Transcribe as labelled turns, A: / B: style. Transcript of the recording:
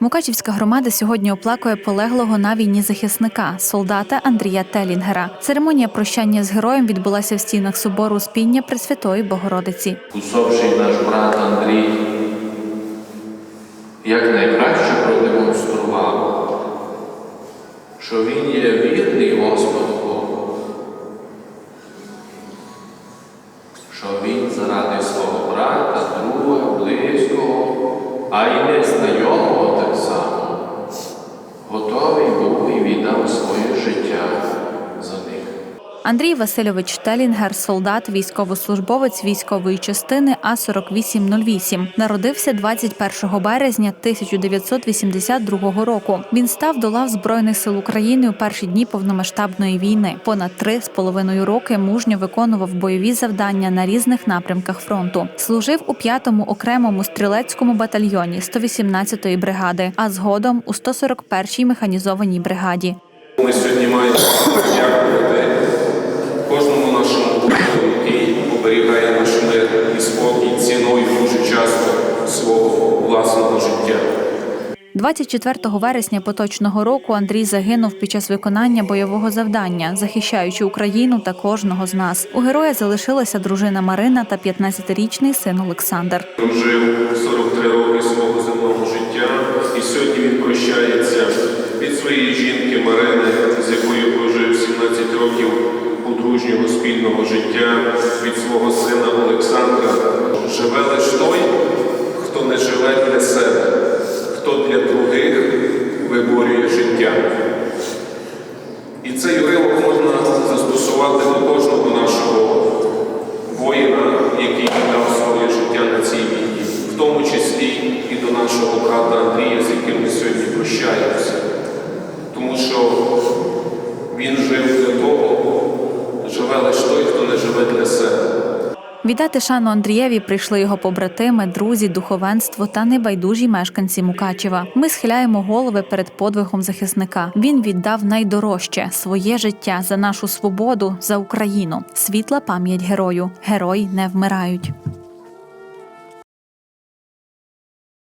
A: Мукачівська громада сьогодні оплакує полеглого на війні захисника, солдата Андрія Телінгера. Церемонія прощання з героєм відбулася в стінах собору Успіння Пресвятої Богородиці.
B: Усопший наш брат Андрій якнайкраще продемонстрував, що він є вірний Господу що він заради свого брата, друга, близького, а й незнайомого готовий був і віддав своє життя за них.
A: Андрій Васильович Телінгер, солдат, військовослужбовець військової частини А 4808 Народився 21 березня 1982 року. Він став до лав збройних сил України у перші дні повномасштабної війни. Понад три з половиною роки мужньо виконував бойові завдання на різних напрямках фронту. Служив у 5-му окремому стрілецькому батальйоні 118-ї бригади, а згодом у 141-й механізованій бригаді.
C: Ми сьогодні маємо мир і спокій ціною дуже часто свого власного життя.
A: 24 вересня поточного року Андрій загинув під час виконання бойового завдання, захищаючи Україну та кожного з нас. У героя залишилася дружина Марина та 15-річний син Олександр.
C: Прожив 43 роки свого земного життя, і сьогодні він прощається від своєї жінки Марини, з якою прожив 17 років подружнього спільного життя, від свого сина Олександра. Живе лиш той, хто не живе для себе, хто для других виборює життя. І цей уривок можна застосувати до кожного нашого воїна, який віддав своє життя на цій війні, в тому числі і до нашого брата Андрія, з яким ми сьогодні прощаємося. Тому що він жив для того, живе лише той, хто не живе для себе.
A: Віддати шану Андрієві прийшли його побратими, друзі, духовенство та небайдужі мешканці Мукачева. Ми схиляємо голови перед подвигом захисника. Він віддав найдорожче своє життя за нашу свободу, за Україну. Світла пам'ять герою. Герої не вмирають.